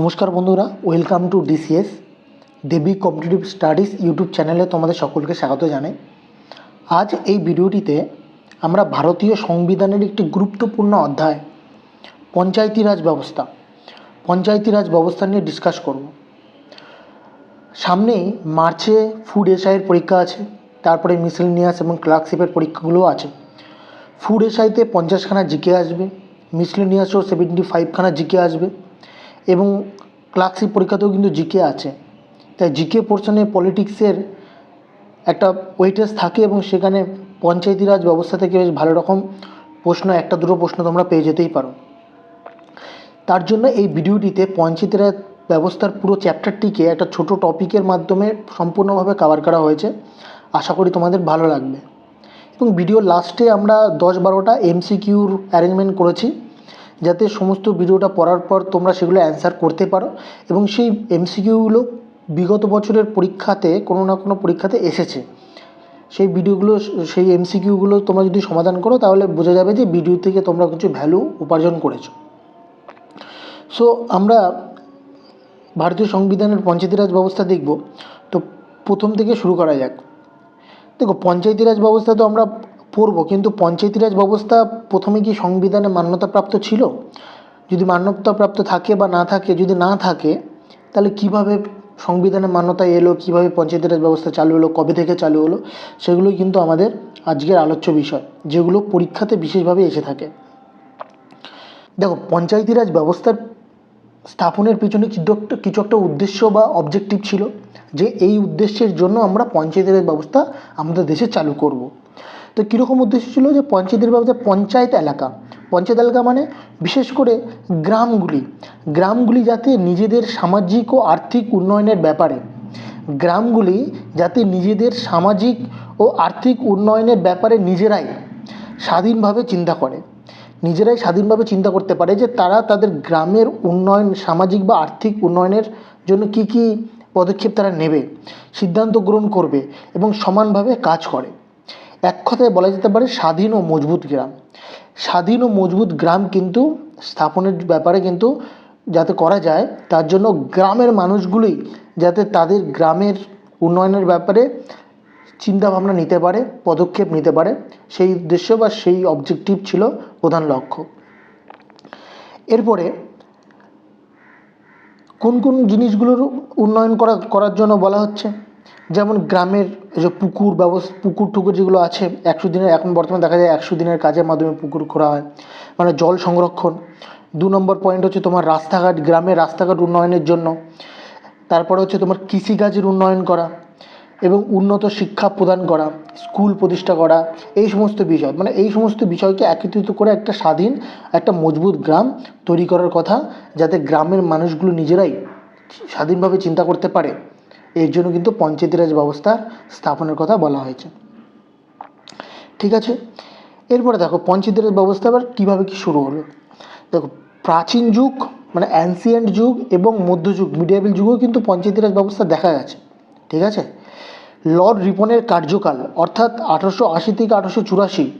নমস্কার বন্ধুরা welcome to DCS Debi competitive studies YouTube চ্যানেলে তোমাদের সকলকে স্বাগত জানাই। আজ এই ভিডিওটিতে আমরা ভারতীয় সংবিধানের একটি গুরুত্বপূর্ণ অধ্যায়, পঞ্চায়েতি রাজ ব্যবস্থা, পঞ্চায়েতি রাজ ব্যবস্থা নিয়ে ডিসকাস করব। সামনেই মার্চে ফুড এসআইয়ের পরীক্ষা আছে, তারপরে মিসেলিনিয়াস এবং ক্লার্কশিপের পরীক্ষাগুলো আছে। ফুড এসআইতে পঞ্চাশখানা জিকে আসবে মিসলেনিয়াসও সেভেন্টি ফাইভখানা জিকে আসবে। এবং ক্লার্কশিপ পরীক্ষাতেও কিন্তু জিকে আছে। তাই জিকে পোর্শনে পলিটিক্সের একটা ওয়েটেজ থাকে এবং সেখানে পঞ্চায়েতি রাজ ব্যবস্থা থেকে বেশ ভালো রকম প্রশ্ন, একটা দুটো প্রশ্ন তোমরা পেয়ে যেতেই পারো। তার জন্য এই ভিডিওটিতে পঞ্চায়েতি রাজ ব্যবস্থার পুরো চ্যাপ্টারটিকে একটা ছোট টপিকের মাধ্যমে সম্পূর্ণভাবে কাভার করা হয়েছে। আশা করি তোমাদের ভালো লাগবে। এবং ভিডিওর লাস্টে আমরা দশ বারোটা এমসিকিউর অ্যারেঞ্জমেন্ট করেছি। যাতে সমস্ত ভিডিওটা পড়ার পর তোমরা সেগুলো অ্যান্সার করতে পারো এবং সেই এমসিকিউগুলো বিগত বছরের পরীক্ষাতে কোনো না কোনো পরীক্ষাতে এসেছে। সেই ভিডিওগুলো, সেই এমসিকিউগুলো তোমরা যদি সমাধান করো তাহলে বোঝা যাবে যে ভিডিও থেকে তোমরা কিছু ভ্যালু উপার্জন করেছ। সো আমরা ভারতীয় সংবিধানের পঞ্চায়েতি রাজ ব্যবস্থা দেখব। তো প্রথম থেকে শুরু করা যাক। দেখো পঞ্চায়েতি রাজ ব্যবস্থা তো আমরা পড়ব, কিন্তু পঞ্চায়েতিরাজ ব্যবস্থা প্রথমে কি সংবিধানে মান্যতাপ্রাপ্ত ছিল যদি মান্যতাপ্রাপ্ত থাকে বা না থাকে, যদি না থাকে, তাহলে কীভাবে সংবিধানে মান্যতা এলো, কীভাবে পঞ্চায়েতি রাজ ব্যবস্থা চালু হলো, কবে থেকে চালু হলো, সেগুলোই কিন্তু আমাদের আজকের আলোচ্য বিষয়, যেগুলো পরীক্ষাতে বিশেষভাবে এসে থাকে দেখো, পঞ্চায়েতিরাজ ব্যবস্থার স্থাপনের পিছনে কিছু একটা কিছু একটা উদ্দেশ্য বা অবজেক্টিভ ছিল, যে এই উদ্দেশ্যের জন্য আমরা পঞ্চায়েতের ব্যবস্থা আমাদের দেশে চালু করব। তো কীরকম উদ্দেশ্য ছিল যে পঞ্চায়েতের ব্যবস্থা পঞ্চায়েত এলাকা? পঞ্চায়েত এলাকা মানে বিশেষ করে গ্রামগুলি। গ্রামগুলি যাতে নিজেদের সামাজিক ও আর্থিক উন্নয়নের ব্যাপারে। গ্রামগুলি যাতে নিজেদের সামাজিক ও আর্থিক উন্নয়নের ব্যাপারে নিজেরাই স্বাধীনভাবে চিন্তা করে। নিজেরাই স্বাধীনভাবে চিন্তা করতে পারে যে তারা তাদের গ্রামের উন্নয়ন, সামাজিক বা আর্থিক উন্নয়নের জন্য কী কী পদক্ষেপ তারা নেবে, সিদ্ধান্ত গ্রহণ করবে এবং সমানভাবে কাজ করে। এক কথায় বলা যেতে পারে স্বাধীন ও মজবুত গ্রাম। স্বাধীন ও মজবুত গ্রাম কিন্তু স্থাপনের ব্যাপারে কিন্তু যাতে করা যায়, তার জন্য গ্রামের মানুষগুলোই যাতে তাদের গ্রামের উন্নয়নের ব্যাপারে চিন্তাভাবনা নিতে পারে, পদক্ষেপ নিতে পারে, সেই উদ্দেশ্য বা সেই অবজেক্টিভ ছিল প্রধান লক্ষ্য। এরপরে কোন কোন জিনিসগুলোর উন্নয়ন করা, করার জন্য বলা হচ্ছে? যেমন গ্রামের যে পুকুর ব্যবস্থা পুকুর টুকুর যেগুলো আছে, একশো দিনের, এখন বর্তমানে দেখা যায় একশো দিনের কাজের মাধ্যমে পুকুর খোঁড়া হয়। মানে জল সংরক্ষণ। দু নম্বর পয়েন্ট হচ্ছে তোমার রাস্তাঘাট, গ্রামের রাস্তাঘাট উন্নয়নের জন্য। তারপরে হচ্ছে তোমার কৃষিকাজের উন্নয়ন করা এবং উন্নত শিক্ষা প্রদান করা, স্কুল প্রতিষ্ঠা করা, এই সমস্ত বিষয়। মানে এই সমস্ত বিষয়কে একত্রিত করে একটা স্বাধীন, একটা মজবুত গ্রাম তৈরি করার কথা, যাতে গ্রামের মানুষগুলো নিজেরাই স্বাধীনভাবে চিন্তা করতে পারে। এর জন্য কিন্তু পঞ্চায়েতি রাজ ব্যবস্থা স্থাপনের কথা বলা হয়েছে। ঠিক আছে? এরপরে দেখো পঞ্চায়েতি রাজ ব্যবস্থা আবার কীভাবে কী শুরু হলো? দেখো, প্রাচীন যুগ মানে অ্যানসিয়েন্ট যুগ এবং মধ্যযুগ মিডিয়াবিল যুগেও কিন্তু পঞ্চায়েতি রাজ ব্যবস্থা দেখা গেছে। ঠিক আছে? লর্ড রিপনের কার্যকাল, অর্থাৎ আঠারোশো আশি থেকে আঠারোশো চুরাশি,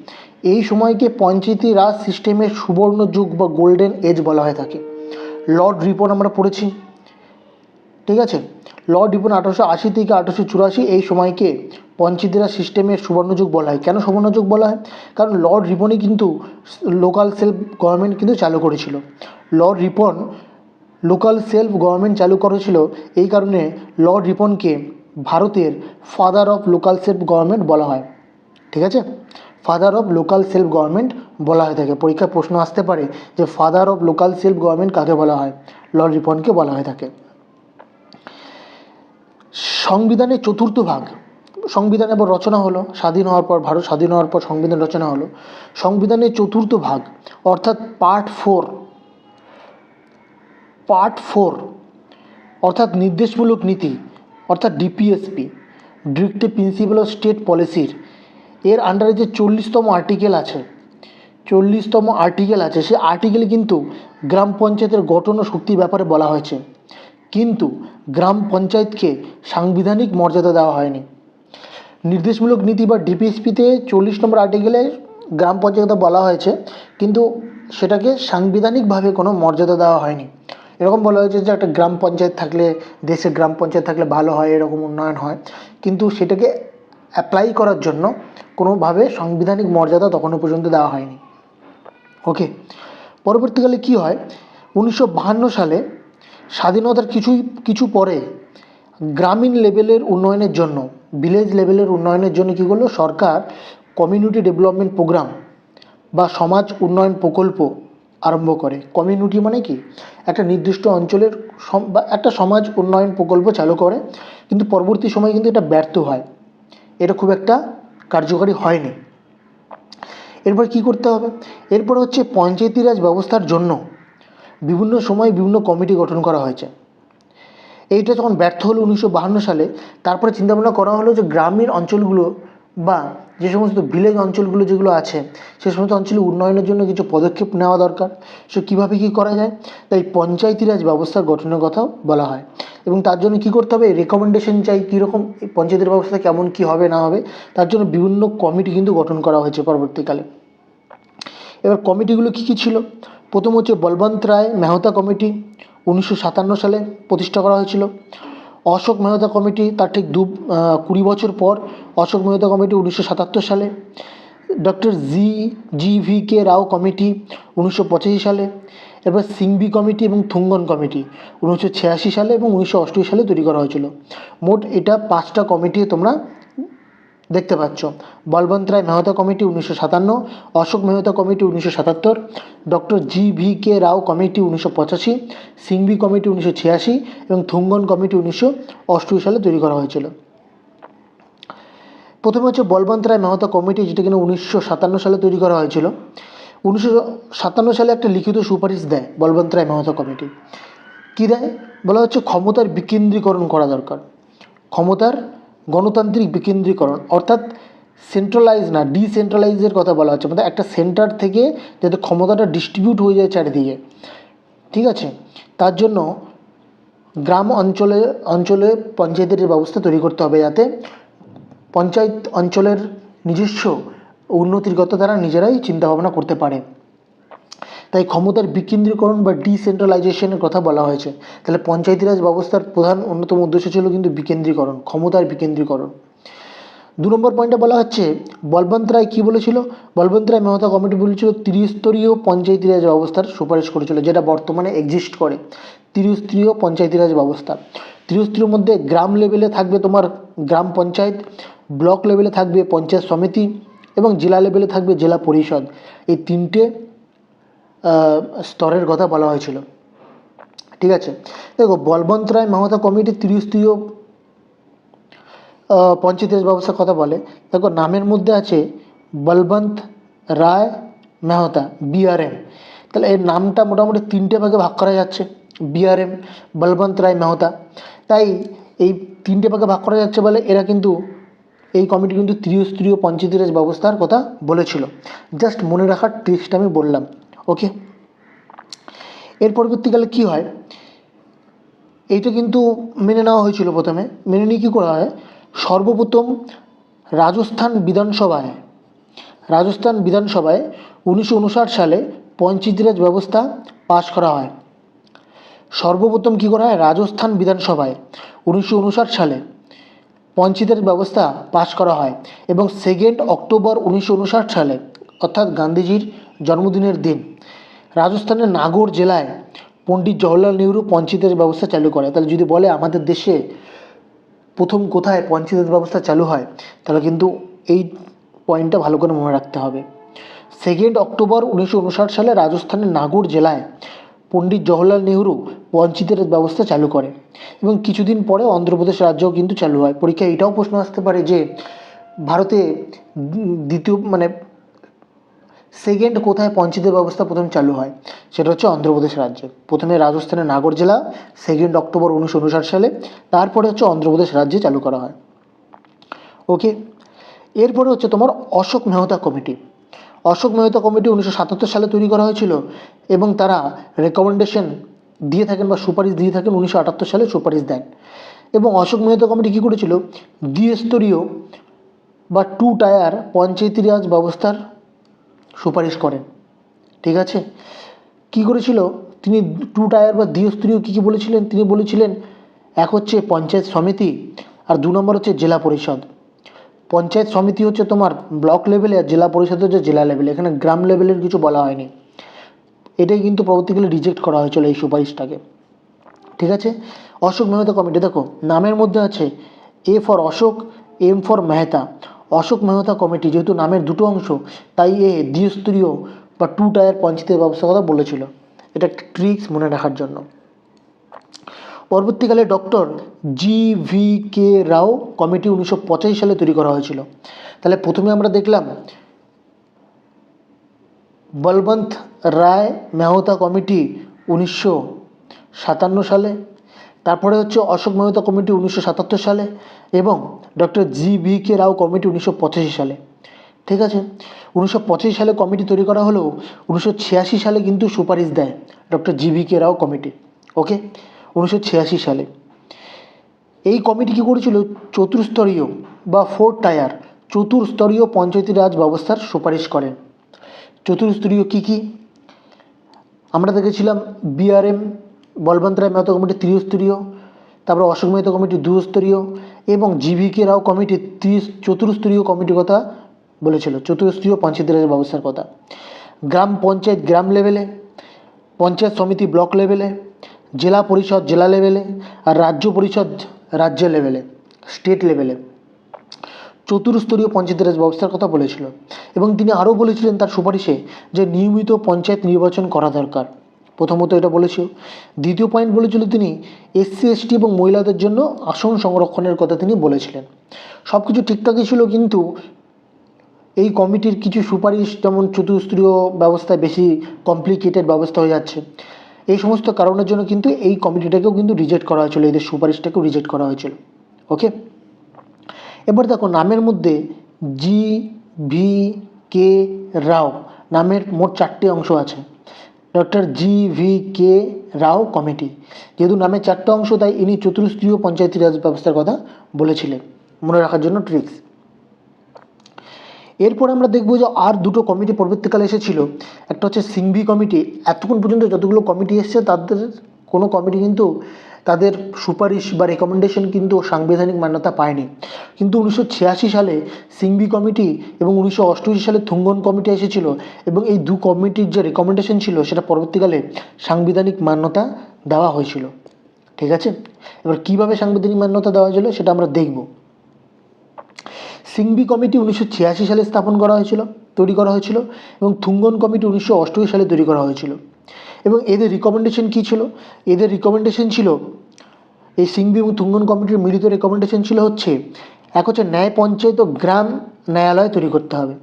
এই সময়কে পঞ্চায়েতি রাজ সিস্টেমের সুবর্ণ যুগ বা গোল্ডেন এজ বলা হয়ে থাকে। লর্ড রিপন আমরা পড়েছি। ঠিক আছে? লর্ড রিপন আঠারোশো আশি থেকে আঠারোশো চুরাশি, এই সময়কে পঞ্চায়েতি রাজ সিস্টেমের সুবর্ণযুগ বলা হয়। কেন সুবর্ণযুগ বলা হয়? কারণ লর্ড রিপনই কিন্তু লোকাল সেলফ গভর্নমেন্ট কিন্তু চালু করেছিল। Lord Ripon local self government চালু করেছিল, এই কারণে লর্ড রিপনকে ভারতের father of local self government বলা হয়। ঠিক আছে? Father of local self government বলা হয়ে থাকে। পরীক্ষায় প্রশ্ন আসতে পারে যে father of local self government কাকে বলা হয়? লর্ড রিপনকে বলা হয়ে থাকে। সংবিধানের চতুর্থ ভাগ সংবিধান এবার রচনা হলো, স্বাধীন হওয়ার পর ভারত, স্বাধীন হওয়ার পর সংবিধান রচনা হলো, সংবিধানের চতুর্থ ভাগ, অর্থাৎ পার্ট ফোর পার্ট ফোর, অর্থাৎ নির্দেশমূলক নীতি, অর্থাৎ DPSP directive principle of state পলিসির এর আন্ডারে যে চল্লিশতম আর্টিকেল আছে, চল্লিশতম আর্টিকেল আছে, সে আর্টিকেলে কিন্তু গ্রাম পঞ্চায়েতের গঠন ও শক্তির ব্যাপারে বলা হয়েছে। কিন্তু গ্রাম পঞ্চায়েতকে সাংবিধানিক মর্যাদা দেওয়া হয়নি। নির্দেশমূলক নীতি বা ডিপিএসপিতে চল্লিশ নম্বর আর্টিকেলে গ্রাম পঞ্চায়েত বলা হয়েছে, কিন্তু সেটাকে সাংবিধানিকভাবে কোনো মর্যাদা দেওয়া হয়নি। এরকম বলা হয়েছে যে একটা গ্রাম পঞ্চায়েত থাকলে দেশে গ্রাম পঞ্চায়েত থাকলে ভালো হয়, এরকম উন্নয়ন হয়। কিন্তু সেটাকে অ্যাপ্লাই করার জন্য কোনোভাবে সাংবিধানিক মর্যাদা তখনও পর্যন্ত দেওয়া হয়নি। ওকে পরবর্তীকালে কী হয়? উনিশশো সালে স্বাধীনতার কিছুই, কিছু পরে গ্রামীণ লেভেলের উন্নয়নের জন্য ভিলেজ লেভেলের উন্নয়নের জন্য কী করল? সরকার কমিউনিটি ডেভেলপমেন্ট প্রোগ্রাম বা সমাজ উন্নয়ন প্রকল্প আরম্ভ করে। কমিউনিটি মানে কি? একটা নির্দিষ্ট অঞ্চলের বা একটা সমাজ উন্নয়ন প্রকল্প চালু করে, কিন্তু পরবর্তী সময়ে কিন্তু এটা ব্যর্থ হয়। এটা খুব একটা কার্যকরী হয়নি। এরপর কী করতে হবে? এরপর হচ্ছে পঞ্চায়েতি রাজ ব্যবস্থার জন্য বিভিন্ন সময়ে বিভিন্ন কমিটি গঠন করা হয়েছে। এইটা যখন ব্যর্থ হলো উনিশশো সালে, তারপরে চিন্তাভাবনা করা হলো যে গ্রামীণ অঞ্চলগুলো বা যে সমস্ত ভিলেজ অঞ্চলগুলো যেগুলো আছে, সে সমস্ত অঞ্চলে উন্নয়নের জন্য কিছু পদক্ষেপ নেওয়া দরকার। সে কীভাবে কী করা যায়? তাই পঞ্চায়েতি রাজ ব্যবস্থা গঠনের কথাও বলা হয়। এবং তার জন্য কী করতে হবে? রেকমেন্ডেশন চাই কীরকম, পঞ্চায়েতের ব্যবস্থা কেমন, কী হবে, না হবে, তার জন্য বিভিন্ন কমিটি কিন্তু গঠন করা হয়েছে পরবর্তীকালে। এবার কমিটিগুলো কী কী ছিল? প্রথম হচ্ছে বলবন্ত রায় মেহতা কমিটি উনিশশো সাতান্ন সালে প্রতিষ্ঠা করা হয়েছিল। অশোক মেহতা কমিটি তার ঠিক দু কুড়ি বছর পর অশোক মেহতা কমিটি উনিশশো সাতাত্তর সালে। Doctor G G V K Rao committee উনিশশো পঁচাশি সালে। এবার সিংবি কমিটি এবং থুঙ্গন কমিটি উনিশশো ছিয়াশি সালে এবং উনিশশো অষ্টআশি সালে তৈরি করা হয়েছিল। মোট এটা পাঁচটা কমিটি তোমরা দেখতে পাচ্ছ। বলবন্ত রায় মেহতা কমিটি উনিশশো সাতান্ন, অশোক মেহতা কমিটি উনিশশো সাতাত্তর, doctor G V K Rao committee উনিশশো পঁচাশি, সিংভি কমিটি উনিশশো ছিয়াশি এবং থুঙ্গন কমিটি উনিশশো অষ্টআশি সালে তৈরি করা হয়েছিল। প্রথমে হচ্ছে বলবন্ত রায় মেহতা কমিটি যেটা কিনা উনিশশো সাতান্ন সালে তৈরি করা হয়েছিল। উনিশশো সাতান্ন সালে একটা লিখিত সুপারিশ দেয় বলবন্ত রায় মেহতা কমিটি। কী দেয়? বলা হচ্ছে ক্ষমতার বিকেন্দ্রীকরণ করা দরকার। ক্ষমতার গণতান্ত্রিক বিকেন্দ্রীকরণ, অর্থাৎ সেন্ট্রালাইজ না ডিসেন্ট্রালাইজের কথা বলা হচ্ছে। মানে একটা সেন্টার থেকে যাতে ক্ষমতাটা ডিস্ট্রিবিউট হয়ে যায় চারিদিকে। ঠিক আছে? তার জন্য গ্রাম অঞ্চলে অঞ্চলে পঞ্চায়েতের ব্যবস্থা তৈরি করতে হবে যাতে পঞ্চায়েত অঞ্চলের নিজস্ব উন্নতির কথা তারা নিজেরাই চিন্তাভাবনা করতে পারে। তাই ক্ষমতার বিকেন্দ্রীকরণ বা ডিসেন্ট্রালাইজেশনের কথা বলা হয়েছে। তাহলে পঞ্চায়েতি রাজ ব্যবস্থার প্রধান অন্যতম উদ্দেশ্য ছিল কিন্তু বিকেন্দ্রীকরণ, ক্ষমতার বিকেন্দ্রীকরণ। দু নম্বর পয়েন্টে বলা হচ্ছে, বলবন্ত রায় কী বলেছিল? বলবন্ত রায় মেহতা কমিটি বলেছিল, ত্রিস্তরীয় পঞ্চায়েতি রাজ ব্যবস্থার সুপারিশ করেছিল, যেটা বর্তমানে এক্সিস্ট করে। ত্রিস্তরীয় পঞ্চায়েতি রাজ ব্যবস্থা। ত্রিস্তরীয় মধ্যে গ্রাম লেভেলে থাকবে তোমার গ্রাম পঞ্চায়েত ব্লক লেভেলে থাকবে পঞ্চায়েত সমিতি এবং জেলা লেভেলে থাকবে জেলা পরিষদ। এই তিনটে স্তরের কথা বলা হয়েছিল। ঠিক আছে? দেখো বলবন্ত রায় মেহতা কমিটি ত্রিস্তরীয় পঞ্চায়েত ব্যবস্থার কথা বলে। দেখো, নামের মধ্যে আছে বলবন্ত রায় মেহতা বিআরএম তাহলে এর নামটা মোটামুটি তিনটে ভাগে ভাগ করা যাচ্ছে বিআরএম বলবন্ত রায় মেহতা। তাই এই তিনটে ভাগে ভাগ করা যাচ্ছে বলে এরা কিন্তু এই কমিটি কিন্তু ত্রিস্তরীয় পঞ্চায়েতি রাজ ব্যবস্থার কথা বলেছিল। জাস্ট মনে রাখার ট্রিক্সটা আমি বললাম। ওকে এর পরবর্তীকালে কী হয়? এইটা কিন্তু মেনে নেওয়া হয়েছিল প্রথমে। মেনে নিয়ে কী করা হয়? সর্বপ্রথম রাজস্থান বিধানসভায় রাজস্থান বিধানসভায় উনিশশো উনষাট সালে পঞ্চায়েতিরাজ ব্যবস্থা পাশ করা হয়। সর্বপ্রথম কী করা হয়? রাজস্থান বিধানসভায় উনিশশো উনষাট সালে পঞ্চায়েতের ব্যবস্থা পাশ করা হয় এবং সেকেন্ড অক্টোবর উনিশশো উনষাট সালে অর্থাৎ গান্ধীজির জন্মদিনের দিন। রাজস্থানের নাগর জেলায় পণ্ডিত জওহরলাল নেহরু পঞ্চায়েতের ব্যবস্থা চালু করে। তাহলে যদি বলে আমাদের দেশে প্রথম কোথায় পঞ্চায়েতের ব্যবস্থা চালু হয়, তাহলে কিন্তু এই পয়েন্টটা ভালো করে মনে রাখতে হবে। সেকেন্ড অক্টোবর উনিশশো উনষাট সালে রাজস্থানের নাগর জেলায় পণ্ডিত জওহরলাল নেহরু পঞ্চায়েতের ব্যবস্থা চালু করে এবং কিছুদিন পরে অন্ধ্রপ্রদেশ রাজ্যও কিন্তু চালু হয়। পরীক্ষায় এটাও প্রশ্ন আসতে পারে যে, ভারতে দ্বিতীয় মানে সেকেন্ড কোথায় পঞ্চায়েতের ব্যবস্থা প্রথম চালু হয়? সেটা হচ্ছে অন্ধ্রপ্রদেশ রাজ্যে। প্রথমে রাজস্থানের নাগর জেলা সেকেন্ড অক্টোবর উনিশশো উনষাট সালে, তারপরে হচ্ছে অন্ধ্রপ্রদেশ রাজ্যে চালু করা হয়। ওকে এরপরে হচ্ছে তোমার অশোক মেহতা কমিটি। অশোক মেহতা কমিটি উনিশশো সাতাত্তর সালে তৈরি করা হয়েছিল এবং তারা রেকমেন্ডেশন দিয়ে থাকেন বা সুপারিশ দিয়ে থাকেন উনিশশো আটাত্তর সালে সুপারিশ দেন। এবং অশোক মেহতা কমিটি কী করেছিল? দ্বিস্তরীয় বা টু টায়ার পঞ্চায়েতি রাজ ব্যবস্থার সুপারিশ করেন। ঠিক আছে? কী করেছিল? তিনি টু টায়ার বা দ্বিস্তরীয় কী কী বলেছিলেন? তিনি বলেছিলেন, এক হচ্ছে পঞ্চায়েত সমিতি আর দু নম্বর হচ্ছে জেলা পরিষদ। পঞ্চায়েত সমিতি হচ্ছে তোমার ব্লক লেভেলে আর জেলা পরিষদ হচ্ছে জেলা লেভেলে এখানে গ্রাম লেভেলের কিছু বলা হয়নি। এটাই কিন্তু পরবর্তীকালে রিজেক্ট করা হয়েছিল এই সুপারিশটাকে। ঠিক আছে? অশোক মেহতা কমিটি, দেখো, নামের মধ্যে আছে A for Ashok M for Mehta. Ashok Mehta committee, যেহেতু নামের দুটো অংশ, তাই এ দ্বিস্তরীয় বা টু টায়ার পঞ্চায়েতের ব্যবস্থা কথা বলেছিল। এটা ট্রিক্স মনে রাখার জন্য। পরবর্তীকালে doctor G V K Rao committee উনিশশো পঁচাশি সালে তৈরি করা হয়েছিল। তাহলে প্রথমে আমরা দেখলাম, বলবন্ত রায় মেহতা কমিটি উনিশশো সাতান্ন সালে তারপরে হচ্ছে অশোক মেহতা কমিটি উনিশশো সাতাত্তর সালে এবং doctor G V K Rao committee উনিশশো পঁচাশি সালে। ঠিক আছে? উনিশশো পঁচাশি সালে কমিটি তৈরি করা হলেও উনিশশো ছিয়াশি সালে কিন্তু সুপারিশ দেয় doctor G V K Rao committee. Okay? উনিশশো ছিয়াশি সালে। এই কমিটি কী করেছিল? চতুর্স্তরীয় বা ফোর টায়ার, চতুর্স্তরীয় পঞ্চায়েতি রাজ ব্যবস্থার সুপারিশ করেন। চতুর্স্তরীয় কী কী? আমরা দেখেছিলাম বিআরএম বলবন্ত রায় মেহতা কমিটি ত্রিস্তরীয়, তারপরে অশোক মেহতা কমিটি দুস্তরীয় এবং জিভিকে রাও কমিটি ত্রি চতুর্স্তরীয় কমিটির কথা বলেছিল, চতুর্স্তরীয় পঞ্চায়েত রাজ ব্যবস্থার কথা। গ্রাম পঞ্চায়েত গ্রাম লেভেলে, পঞ্চায়েত সমিতি ব্লক লেভেলে, জেলা পরিষদ জেলা লেভেলে, আর রাজ্য পরিষদ রাজ্য লেভেলে, স্টেট লেভেলে। চতুর্স্তরীয় পঞ্চায়েত রাজ ব্যবস্থার কথা বলেছিল এবং তিনি আরও বলেছিলেন তার সুপারিশে যে নিয়মিত পঞ্চায়েত নির্বাচন করা দরকার। প্রথমত এটা বলেছিল। দ্বিতীয় পয়েন্ট বলেছিল তিনি এসসি এসটি এবং মহিলাদের জন্য আসন সংরক্ষণের কথা তিনি বলেছিলেন। সব কিছু ঠিকঠাকই ছিল কিন্তু এই কমিটির কিছু সুপারিশ যেমন চতুর্স্তরীয় ব্যবস্থায় বেশি কমপ্লিকেটেড ব্যবস্থা হয়ে যাচ্ছে। এই সমস্ত কারণের জন্য কিন্তু এই কমিটিটাকেও কিন্তু রিজেক্ট করা হয়েছিল, এদের সুপারিশটাকেও রিজেক্ট করা হয়েছিল। ওকে এবার দেখো নামের মধ্যে জি ভি কে রাও, নামের মোট চারটি অংশ আছে। Doctor G V K Rao committee, যেহেতু নামে চারটা অংশ, তাই ইনি চতুর্স্তরীয় পঞ্চায়েতি রাজ ব্যবস্থার কথা বলেছিলেন। মনে রাখার জন্য ট্রিক্স। এরপর আমরা দেখব যে আর দুটো কমিটি পরবর্তীকালে এসেছিল। একটা হচ্ছে সিংভি কমিটি। এতক্ষণ পর্যন্ত যতগুলো কমিটি এসছে, তাদের কোনো কমিটি কিন্তু তাদের সুপারিশ বা রেকমেন্ডেশন কিন্তু সাংবিধানিক মান্যতা পায়নি। কিন্তু উনিশশো ছিয়াশি সালে সিংভি কমিটি এবং উনিশশো অষ্টআশি সালে থুঙ্গন কমিটি এসেছিল এবং এই দু কমিটির যে রেকমেন্ডেশন ছিল সেটা পরবর্তীকালে সাংবিধানিক মান্যতা দেওয়া হয়েছিল। ঠিক আছে? এবার কীভাবে সাংবিধানিক মান্যতা দেওয়া হয়েছিল সেটা আমরা দেখব। সিংভি কমিটি উনিশশো ছিয়াশি সালে স্থাপন করা হয়েছিল, তৈরি করা হয়েছিল এবং থুঙ্গন কমিটি উনিশশো অষ্টআশি সালে তৈরি করা হয়েছিল। এবং এদের রিকমেন্ডেশন কী ছিল? এদের রিকমেন্ডেশন ছিল, এই সিংভি এবং তুঙ্গন কমিটির মিলিত রেকমেন্ডেশন ছিল হচ্ছে, এক হচ্ছে ন্যায় পঞ্চায়েত ও গ্রাম ন্যায়ালয় তৈরি করতে হবে।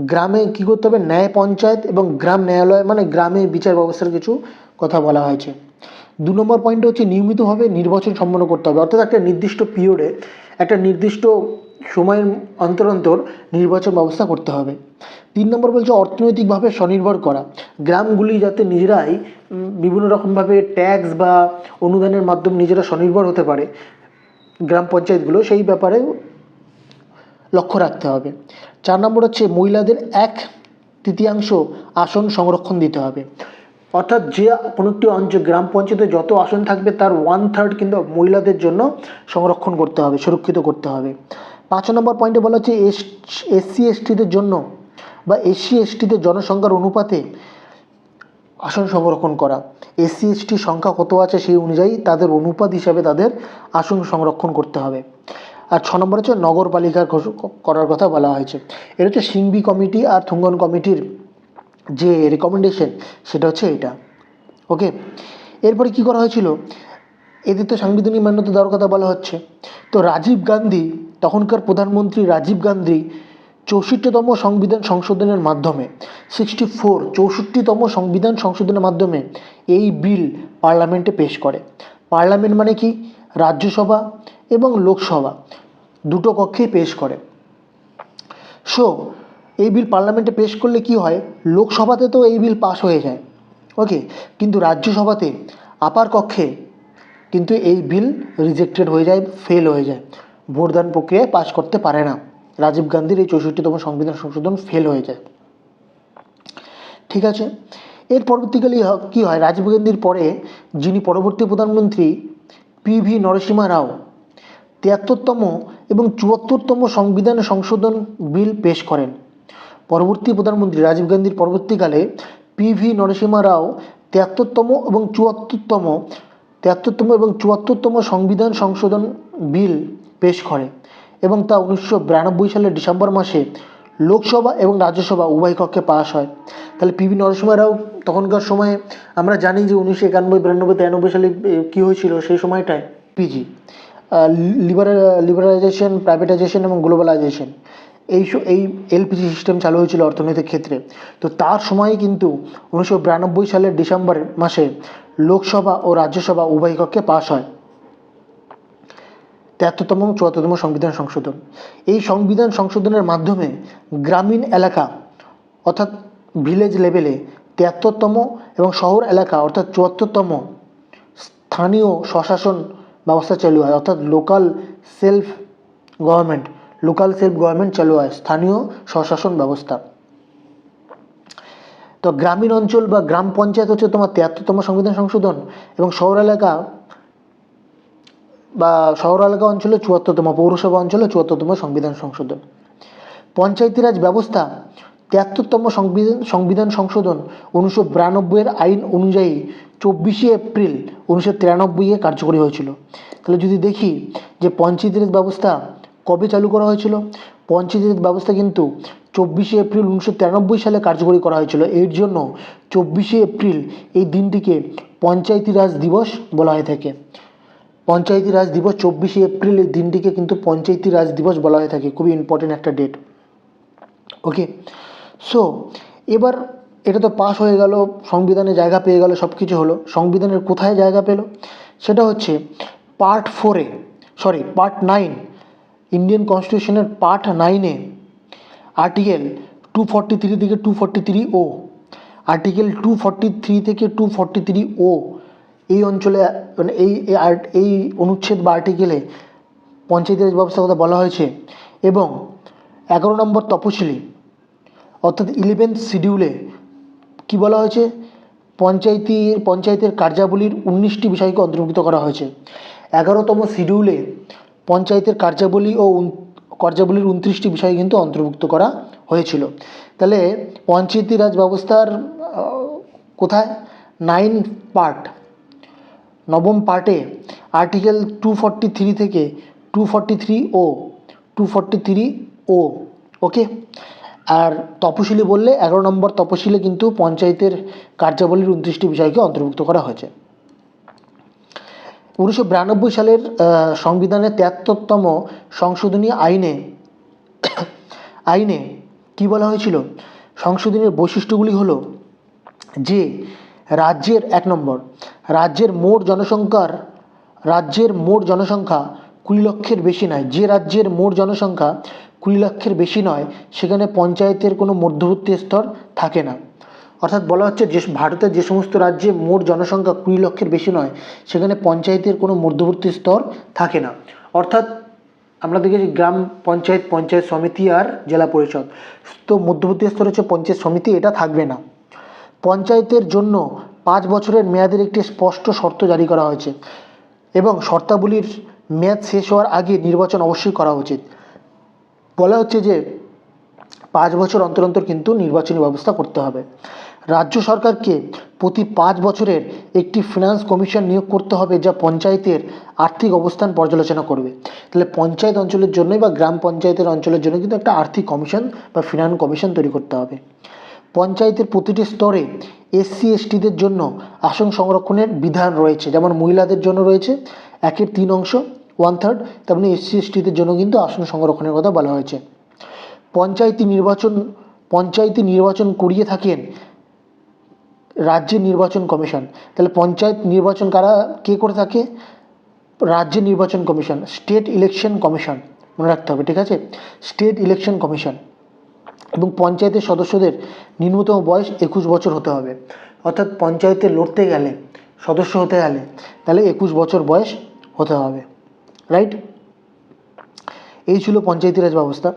গ্রামে কী করতে হবে? ন্যায় পঞ্চায়েত এবং গ্রাম ন্যায়ালয় মানে গ্রামে বিচার ব্যবস্থার কিছু কথা বলা হয়েছে। দু নম্বর পয়েন্ট হচ্ছে নিয়মিতভাবে নির্বাচন সম্পন্ন করতে হবে। অর্থাৎ একটা নির্দিষ্ট পিরিয়ডে একটা নির্দিষ্ট সময়ের অন্তর অন্তর নির্বাচন ব্যবস্থা করতে হবে। তিন নম্বর বলছে অর্থনৈতিকভাবে স্বনির্ভর করা। গ্রামগুলি যাতে নিজেরাই বিভিন্ন রকমভাবে ট্যাক্স বা অনুদানের মাধ্যমে নিজেরা স্বনির্ভর হতে পারে, গ্রাম পঞ্চায়েতগুলো সেই ব্যাপারে লক্ষ্য রাখতে হবে। চার নম্বর হচ্ছে মহিলাদের এক তৃতীয়াংশ আসন সংরক্ষণ দিতে হবে। অর্থাৎ যে কোনো একটি অঞ্চল গ্রাম পঞ্চায়েতে যত আসন থাকবে তার ওয়ান থার্ড কিন্তু মহিলাদের জন্য সংরক্ষণ করতে হবে, সুরক্ষিত করতে হবে। পাঁচ নম্বর পয়েন্টে বলা হচ্ছে এস, এসসি, এসটিদের জন্য বা এসসি এসটিদের জনসংখ্যার অনুপাতে আসন সংরক্ষণ করা। এসসি এসটির সংখ্যা কত আছে সেই অনুযায়ী তাদের অনুপাত হিসাবে তাদের আসন সংরক্ষণ করতে হবে। আর ছ নম্বর হচ্ছে নগরপালিকার করার কথা বলা হয়েছে। এটা হচ্ছে সিংবি কমিটি আর থুঙ্গন কমিটির যে রেকমেন্ডেশন সেটা হচ্ছে এটা। ওকে এরপরে কি করা হয়েছিল? এদের তো সাংবিধানিক মান্যতা দেওয়ার কথা বলা হচ্ছে। তো রাজীব গান্ধী, তখনকার প্রধানমন্ত্রী রাজীব গান্ধী চৌষট্টিতম সংবিধান সংশোধনের মাধ্যমে সিক্সটি ফোর চৌষট্টিতম সংবিধান সংশোধনের মাধ্যমে এই বিল পার্লামেন্টে পেশ করে। পার্লামেন্ট মানে কি? রাজ্যসভা এবং লোকসভা দুটো কক্ষেই পেশ করে। সো এই বিল পার্লামেন্টে পেশ করলে কি হয়? লোকসভাতে তো এই বিল পাস হয়ে যায়। ওকে কিন্তু রাজ্যসভাতে আপার কক্ষে কিন্তু এই বিল রিজেক্টেড হয়ে যায় ফেল হয়ে যায়। ভোটদান প্রক্রিয়ায় পাশ করতে পারে না। রাজীব গান্ধীর এই চৌষট্টিতম সংবিধান সংশোধন ফেল হয়ে যায়। ঠিক আছে? এর পরবর্তীকালে কী হয়? রাজীব গান্ধীর পরে যিনি পরবর্তী প্রধানমন্ত্রী পি ভি নরসিমা রাও, তিয়াত্তরতম এবং চুয়াত্তরতম সংবিধান সংশোধন বিল পেশ করেন। পরবর্তী প্রধানমন্ত্রী রাজীব গান্ধীর পরবর্তীকালে পি ভি নরসিমা রাও তিয়াত্তরতম এবং চুয়াত্তরতম, তিয়াত্তরতম এবং চুয়াত্তরতম সংবিধান সংশোধন বিল পেশ করে। এবং তা উনিশশো বিরানব্বই সালের ডিসেম্বর মাসে লোকসভা এবং রাজ্যসভা উভয় কক্ষে পাস হয়। তাহলে পি ভি নরসিমা রাও তখনকার সময়ে আমরা জানি যে উনিশশো একানব্বই, বিরানব্বই, তিরানব্বই সালে কী হয়েছিল? সেই সময়টায় পিজি লিবারাল লিবারালাইজেশন, প্রাইভেটাইজেশন এবং গ্লোবালাইজেশন এই এই এলপিজি সিস্টেম চালু হয়েছিল অর্থনৈতিক ক্ষেত্রে। তো তার সময় কিন্তু উনিশশো বিরানব্বই সালের ডিসেম্বর মাসে লোকসভা ও রাজ্যসভা উভয় কক্ষে পাশ হয়। তেহাত্তরতম এবং চুয়াত্তরতম সংবিধান সংশোধন। এই সংবিধান সংশোধনের মাধ্যমে গ্রামীণ এলাকা, অর্থাৎ ভিলেজ লেভেলে তেহাত্তরতম এবং শহর এলাকা, অর্থাৎ চুয়াত্তরতম স্থানীয় স্বশাসন ব্যবস্থা চালু হয়, অর্থাৎ local self government local self government চালু হয়, স্থানীয় স্বশাসন ব্যবস্থা। তো গ্রামীণ অঞ্চল বা গ্রাম পঞ্চায়েত হচ্ছে তোমার তেহাত্তরতম সংবিধান সংশোধন এবং শহর এলাকা বা শহর এলাকা অঞ্চলে চুয়াত্তরতম পৌরসভা অঞ্চলে চুয়াত্তরতম সংবিধান সংশোধন। পঞ্চায়েতি রাজ ব্যবস্থা, তিয়াত্তরতম সংবিধান সংবিধান সংশোধন উনিশশো বিরানব্বইয়ের আইন অনুযায়ী চব্বিশে এপ্রিল উনিশশো তিরানব্বইয়ে কার্যকরী হয়েছিল। তাহলে যদি দেখি যে পঞ্চায়েতি রাজ ব্যবস্থা কবে চালু করা হয়েছিল পঞ্চায়েতি রাজ ব্যবস্থা কিন্তু চব্বিশে এপ্রিল উনিশশো তিরানব্বই সালে কার্যকরী করা হয়েছিল। এর জন্য চব্বিশে এপ্রিল এই দিনটিকে পঞ্চায়েতি রাজ দিবস বলা হয়ে থাকে। পঞ্চায়েতি রাজ দিবস চব্বিশে এপ্রিল এই দিনটিকে কিন্তু পঞ্চায়েতি রাজ দিবস বলা হয়ে থাকে। খুবই ইম্পর্টেন্ট একটা ডেট ওকে সো এবার এটা তো পাস হয়ে গেল, সংবিধানে জায়গা পেয়ে গেল সব কিছু হলো। সংবিধানের কোথায় জায়গা পেল? সেটা হচ্ছে পার্ট ফোরে সরি পার্ট নাইন ইন্ডিয়ান কনস্টিটিউশনের পার্ট নাইনে আর্টিকেল টু ফর্টি থ্রি থেকে two forty three O article two forty three থেকে টু ফর্টি থ্রি ও এই অঞ্চলে মানে এই আর্ট এই অনুচ্ছেদ বা আর্টিকেলে পঞ্চায়েতি রাজ ব্যবস্থার কথা বলা হয়েছে এবং এগারো নম্বর তপশিলি, অর্থাৎ ইলেভেন্থ শিডিউলে কি বলা হয়েছে? পঞ্চায়েতির, পঞ্চায়েতের কার্যাবলীর উনিশটি বিষয়কে অন্তর্ভুক্ত করা হয়েছে। এগারোতম শিডিউলে পঞ্চায়েতের কার্যাবলী ও কার্যাবলীর উনত্রিশটি বিষয় কিন্তু অন্তর্ভুক্ত করা হয়েছিল। তাহলে পঞ্চায়েতি রাজ ব্যবস্থার কোথায়? নাইন পার্ট নবম পার্টে আর্টিকেল টু থ্রি থেকে two three O two three O okay আর তপশিলি বললে এগারো নম্বর তপশিলে কিন্তু পঞ্চায়েতের কার্যাবলীর উনত্রিশটি বিষয়কে অন্তর্ভুক্ত করা হয়েছে। উনিশশো বিরানব্বই সালের সংবিধানের তেহাত্তরতম সংশোধনী আইনে আইনে কি বলা হয়েছিল? সংশোধনীর বৈশিষ্ট্যগুলি হলো যে, রাজ্যের এক নম্বর রাজ্যের মোট জনসংখ্যার, রাজ্যের মোট জনসংখ্যা কুড়ি লক্ষের বেশি নয়। যে রাজ্যের মোট জনসংখ্যা কুড়ি লক্ষের বেশি নয়, সেখানে পঞ্চায়েতের কোনো মধ্যবর্তী স্তর থাকে না। অর্থাৎ বলা হচ্ছে যে ভারতের যে সমস্ত রাজ্যে মোট জনসংখ্যা কুড়ি লক্ষের বেশি নয়, সেখানে পঞ্চায়েতের কোনো মধ্যবর্তী স্তর থাকে না। অর্থাৎ আমরা দেখেছি গ্রাম পঞ্চায়েত পঞ্চায়েত সমিতি আর জেলা পরিষদ। তো মধ্যবর্তী স্তর হচ্ছে পঞ্চায়েত সমিতি, এটা থাকবে না। পঞ্চায়েতের জন্য পাঁচ বছরের মেয়াদের একটি স্পষ্ট শর্ত জারি করা হয়েছে এবং শর্তাবলীর মেয়াদ শেষ হওয়ার আগে নির্বাচন অবশ্যই করা উচিত। বলা হচ্ছে যে পাঁচ বছর অন্তর অন্তর কিন্তু নির্বাচনী ব্যবস্থা করতে হবে। রাজ্য সরকারকে প্রতি পাঁচ বছরের একটি ফিনান্স কমিশন নিয়োগ করতে হবে যা পঞ্চায়েতের আর্থিক অবস্থান পর্যালোচনা করবে। তাহলে পঞ্চায়েত অঞ্চলের জন্যই বা গ্রাম পঞ্চায়েতের অঞ্চলের জন্য কিন্তু একটা আর্থিক কমিশন বা ফিনান্স কমিশন তৈরি করতে হবে। পঞ্চায়েতের প্রতিটি স্তরে এসসি, এসটিদের জন্য আসন সংরক্ষণের বিধান রয়েছে। যেমন মহিলাদের জন্য রয়েছে, একের তিন অংশ ওয়ান থার্ড তেমনি এসসি, এসটিদের জন্য কিন্তু আসন সংরক্ষণের কথা বলা হয়েছে। পঞ্চায়েতি নির্বাচন পঞ্চায়েতি নির্বাচন করিয়ে থাকেন রাজ্যের নির্বাচন কমিশন। তাহলে পঞ্চায়েত নির্বাচন কারা, কে করে থাকে? রাজ্য নির্বাচন কমিশন, স্টেট ইলেকশন কমিশন। মনে রাখতে হবে, ঠিক আছে? State election commission. এবং পঞ্চায়েতের সদস্যদের নিম্নতম বয়স একুশ বছর হতে হবে। অর্থাৎ পঞ্চায়েতে লড়তে গেলে, সদস্য হতে গেলে, তাহলে একুশ বছর বয়স হতে হবে। রাইট এই ছিল পঞ্চায়েতি রাজ ব্যবস্থা।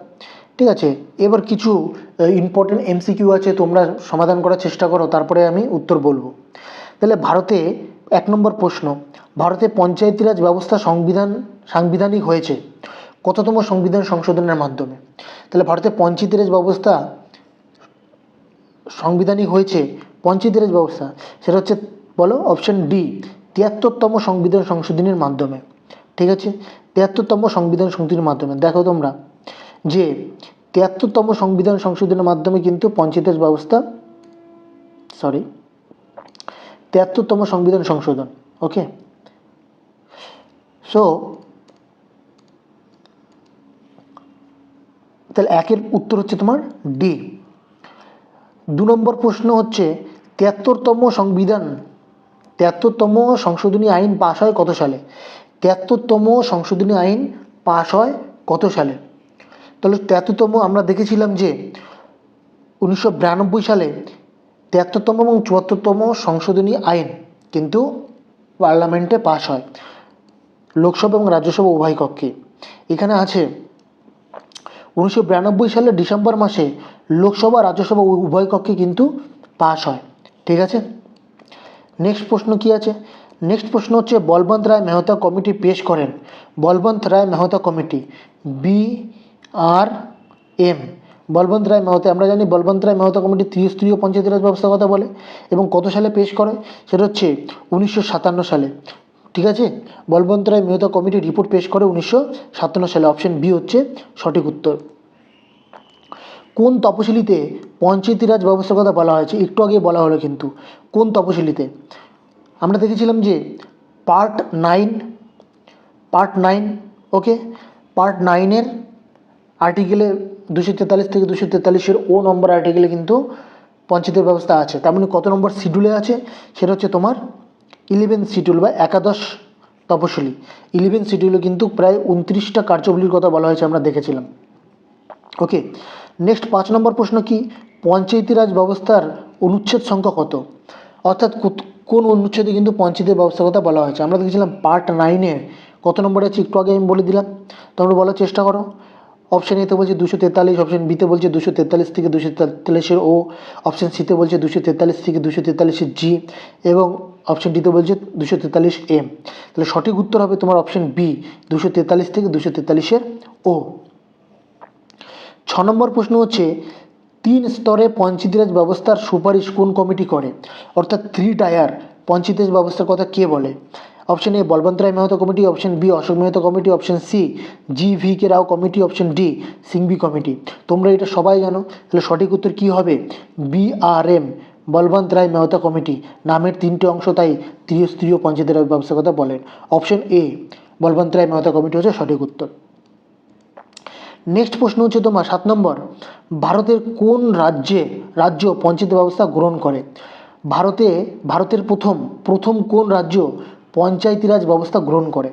ঠিক আছে, এবার কিছু ইম্পর্টেন্ট এমসিকিউ আছে, তোমরা সমাধান করার চেষ্টা করো, তারপরে আমি উত্তর বলব। তাহলে ভারতে, এক নম্বর প্রশ্ন, ভারতে পঞ্চায়েতি রাজ ব্যবস্থা সংবিধান, সাংবিধানিক হয়েছে। কততম সংবিধান সংশোধনের মাধ্যমে? তাহলে ভারতে পঞ্চায়েতি ব্যবস্থা সাংবিধানিক হয়েছে পঞ্চায়েতি ব্যবস্থা। সেটা হচ্ছে, বলো অপশন ডি তিয়াত্তরতম সংবিধান সংশোধনের মাধ্যমে। ঠিক আছে? তিয়াত্তরতম সংবিধান সংশোধনীর মাধ্যমে। দেখো তোমরা যে তিয়াত্তরতম সংবিধান সংশোধনের মাধ্যমে কিন্তু পঞ্চায়েত ব্যবস্থা সরি তিয়াত্তরতম সংবিধান সংশোধন ওকে সো তাহলে একের উত্তর হচ্ছে তোমার ডি দু নম্বর প্রশ্ন হচ্ছে, তিয়াত্তরতম সংবিধান, তিয়াত্তরতম সংশোধনী আইন পাশ হয় কত সালে? তিয়াত্তরতম সংশোধনী আইন পাশ হয় কত সালে? তাহলে তিয়াত্তরতম আমরা দেখেছিলাম যে, উনিশশো বিরানব্বই সালে তিয়াত্তরতম এবং চুয়াত্তরতম সংশোধনী আইন কিন্তু পার্লামেন্টে পাশ হয়। লোকসভা এবং রাজ্যসভা উভয় কক্ষে। এখানে আছে উনিশশো বিরানব্বই সালের ডিসেম্বর মাসে লোকসভা রাজ্যসভা উভয় কক্ষে কিন্তু পাশ হয়। ঠিক আছে? নেক্সট প্রশ্ন কি আছে? নেক্সট প্রশ্ন হচ্ছে, বলবন্ত রায় মেহতা কমিটি পেশ করেন। Balwant Rai Mehta committee, B R M. Balwant Rai Mehta, আমরা জানি বলবন্ত রায় মেহতা কমিটি ত্রিস্তরীয় পঞ্চায়েতি রাজ ব্যবস্থার কথা বলে এবং কত সালে পেশ করে? সেটা হচ্ছে উনিশশো সাতান্ন সালে। ঠিক আছে? বলবন্ত রায় মেহতা কমিটি রিপোর্ট পেশ করে উনিশশো সাতান্ন সালে অপশন বি হচ্ছে সঠিক উত্তর। কোন তপশিলিতে পঞ্চায়েতি রাজ ব্যবস্থার কথা বলা হয়েছে? একটু আগে বলা হলো কিন্তু। কোন তপশিলিতে? আমরা দেখেছিলাম যে part nine part nine, okay? Part নাইনের আর্টিকেলে দুশো তেতাল্লিশ থেকে দুশো তেতাল্লিশের ও নম্বর আর্টিকেলে কিন্তু পঞ্চায়েতের ব্যবস্থা আছে। তার মানে কত নম্বর শিডিউলে আছে? সেটা হচ্ছে তোমার ইলেভেন শিডিউল বা একাদশ তপশিলি ইলেভেন শিডিউলে কিন্তু প্রায় উনত্রিশটা কার্যবলীর কথা বলা হয়েছে, আমরা দেখেছিলাম। ওকে, নেক্সট পাঁচ নম্বর প্রশ্ন কি? পঞ্চায়েতি রাজ ব্যবস্থার অনুচ্ছেদ সংখ্যা কত? অর্থাৎ কোন অনুচ্ছেদে কিন্তু পঞ্চায়েতের ব্যবস্থার কথা বলা হয়েছে? আমরা দেখেছিলাম পার্ট নাইনের কত নম্বরে আছে? একটু আগে আমি বলে দিলাম। তোমরা বলার চেষ্টা করো। অপশান এতে বলছে দুশো তেতাল্লিশ, অপশান বিতে বলছে দুশো তেতাল্লিশ থেকে দুশো তেতাল্লিশের ও, অপশান সিতে বলছে দুশো তেতাল্লিশ থেকে দুশো তেতাল্লিশের জি এবং অপশান ডিতে বলছে দুশো তেতাল্লিশ এম তাহলে সঠিক উত্তর হবে তোমার অপশান বি, দুশো তেতাল্লিশ থেকে দুশো তেতাল্লিশের ও। ছ নম্বর প্রশ্ন হচ্ছে, তিন স্তরে পঞ্চায়েতি রাজ ব্যবস্থার সুপারিশ কোন কমিটি করে? অর্থাৎ থ্রি টায়ার পঞ্চায়েতি রাজ ব্যবস্থার কথা কে বলে? Option A, Balwant Rai Mehta committee, option B, Ashok Mehta committee, option C, G V K Rao committee, option D Singhvi committee. তোমরা এটা সবাই জানো, তাহলে সঠিক উত্তর কী হবে? B R M Balwant Rai Mehta committee নামের তিনটি অংশ তাই ত্রিস্তরীয় পঞ্চায়েতি রাজ ব্যবস্থার কথা বলেন। Option A, Balwant Rai Mehta committee হচ্ছে সঠিক উত্তর। নেক্সট প্রশ্ন হচ্ছে তোমার, সাত নম্বর, ভারতের কোন রাজ্যে রাজ্য পঞ্চায়েত ব্যবস্থা গ্রহণ করে? ভারতে, ভারতের প্রথম প্রথম কোন রাজ্য পঞ্চায়েতি রাজ ব্যবস্থা গ্রহণ করে?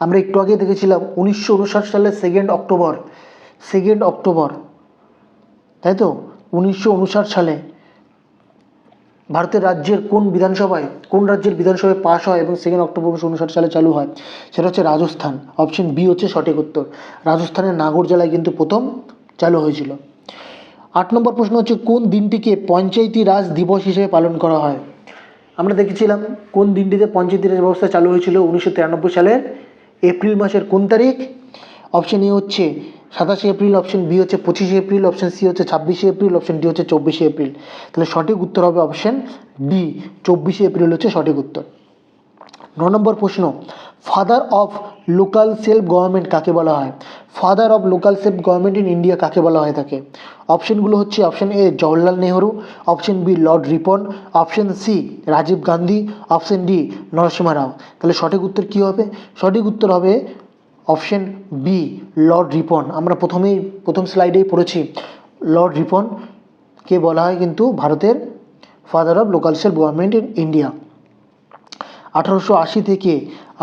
আমরা একটু আগে দেখেছিলাম উনিশশো উনষাট সালের সেকেন্ড অক্টোবর সেকেন্ড অক্টোবর তাই তো? উনিশশো উনষাট সালে ভারতের রাজ্যের কোন বিধানসভায়, কোন রাজ্যের বিধানসভায় পাশ হয় এবং সেকেন্ড অক্টোবর উনিশশো উনষাট সালে চালু হয়? সেটা হচ্ছে রাজস্থান। অপশন বি হচ্ছে সঠিক উত্তর। রাজস্থানের নাগর জেলায় কিন্তু প্রথম চালু হয়েছিল। আট নম্বর প্রশ্ন হচ্ছে, কোন দিনটিকে পঞ্চায়েতি রাজ দিবস হিসেবে পালন করা হয়? আমরা দেখেছিলাম কোন দিনটিতে পঞ্চায়েতি রাজ ব্যবস্থা চালু হয়েছিল উনিশশো তিরানব্বই সালের এপ্রিল মাসের কোন তারিখ? অপশন এ হচ্ছে সাতাশে এপ্রিল অপশন বি হচ্ছে পঁচিশে এপ্রিল অপশন সি হচ্ছে ছাব্বিশে এপ্রিল অপশন ডি হচ্ছে চব্বিশে এপ্রিল। তাহলে সঠিক উত্তর হবে অপশন ডি চব্বিশে এপ্রিল হচ্ছে সঠিক উত্তর। ন নম্বর প্রশ্ন father of local self government কাকে বলা হয়? Father of local self government in India কাকে বলা হয় থাকে? অপশনগুলো হচ্ছে option A Jawaharlal Nehru option B Lord Ripon option C Rajiv Gandhi option D Narasimha Rao তাহলে সঠিক উত্তর কী হবে? সঠিক উত্তর হবে অপশন বি, লর্ড রিপন। আমরা প্রথমেই, প্রথম স্লাইডেই পড়েছি, লর্ড রিপন, কে বলা হয় কিন্তু ভারতের father of local self government in India আঠারোশো আশি থেকে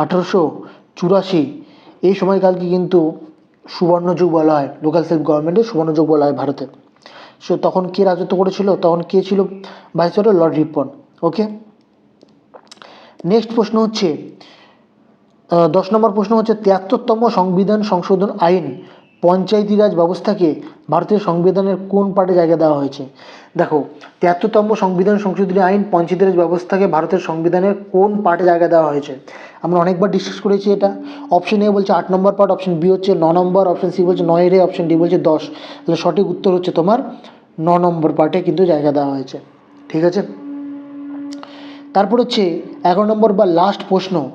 আঠারোশো চুরাশি, এই সময়কালকে কিন্তু সুবর্ণযুগ বলা হয় লোকাল সেলফ গভর্নমেন্টের সুবর্ণযুগ বলা হয় ভারতে। সো তখন কে রাজত্ব করেছিল? তখন কে ছিল? Viceroy lord Ripon. Okay next প্রশ্ন হচ্ছে দশ নম্বর প্রশ্ন হচ্ছে, তিয়াত্তরতম সংবিধান সংশোধন আইন পঞ্চায়েতি রাজ ব্যবস্থাকে ভারতের সংবিধানের কোন পার্টে জায়গা দেওয়া হয়েছে? দেখো, তিয়াত্তরতম সংবিধান সংশোধনী আইন পঞ্চায়েতি রাজ ব্যবস্থাকে ভারতের সংবিধানের কোন পার্টে জায়গা দেওয়া হয়েছে? আমরা অনেকবার ডিসকাস করেছি এটা। অপশন এ বলছে আট নম্বর পার্ট অপশন বি হচ্ছে ন নম্বর অপশন সি বলছে নয় রে অপশন ডি বলছে দশ। তাহলে সঠিক উত্তর হচ্ছে তোমার ন নম্বর পার্টে কিন্তু জায়গা দেওয়া হয়েছে। ঠিক আছে? তারপর হচ্ছে, এগারো নম্বর বা লাস্ট প্রশ্ন।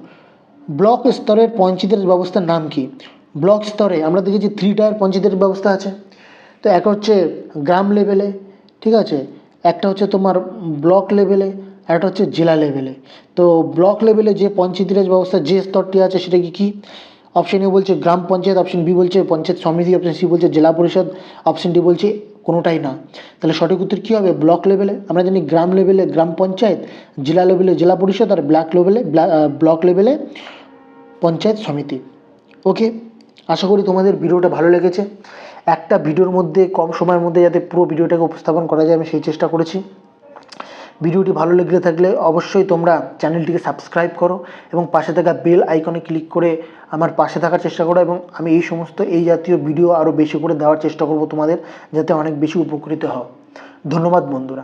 ব্লক স্তরের পঞ্চায়েতের ব্যবস্থার নাম কি? ব্লক স্তরে আমরা দেখেছি থ্রি টায়ার পঞ্চায়েতের ব্যবস্থা আছে। তো এক হচ্ছে গ্রাম লেভেলে ঠিক আছে? একটা হচ্ছে তোমার ব্লক লেভেলে একটা হচ্ছে জেলা লেভেলে তো ব্লক লেভেলে যে পঞ্চায়েতি রাজ ব্যবস্থা যে স্তরটি আছে সেটা কি কী? অপশন এ বলছে গ্রাম পঞ্চায়েত অপশন বি বলছে পঞ্চায়েত সমিতি অপশন সি বলছে জেলা পরিষদ অপশন ডি বলছে কোনোটাই না। তাহলে সঠিক উত্তর কী হবে? ব্লক লেভেলে। আমরা জানি গ্রাম লেভেলে, গ্রাম পঞ্চায়েত, জেলা লেভেলে, জেলা পরিষদ আর ব্লক লেভেলে ব্লক লেভেলে পঞ্চায়েত সমিতি। ওকে? আশা করি তোমাদের ভিডিওটা ভালো লেগেছে। একটা ভিডিওর মধ্যে, কম সময়ের মধ্যে যাতে পুরো ভিডিওটাকে উপস্থাপন করা যায়, আমি সেই চেষ্টা করেছি। ভিডিওটি ভালো লেগে থাকলে অবশ্যই তোমরা চ্যানেলটিকে সাবস্ক্রাইব করো এবং পাশে থাকা বেল আইকনে ক্লিক করে আমার পাশে থাকার চেষ্টা করো এবং আমি এই সমস্ত, এই জাতীয় ভিডিও আরও বেশি করে দেওয়ার চেষ্টা করব তোমাদের, যাতে অনেক বেশি উপকৃত হও। ধন্যবাদ বন্ধুরা।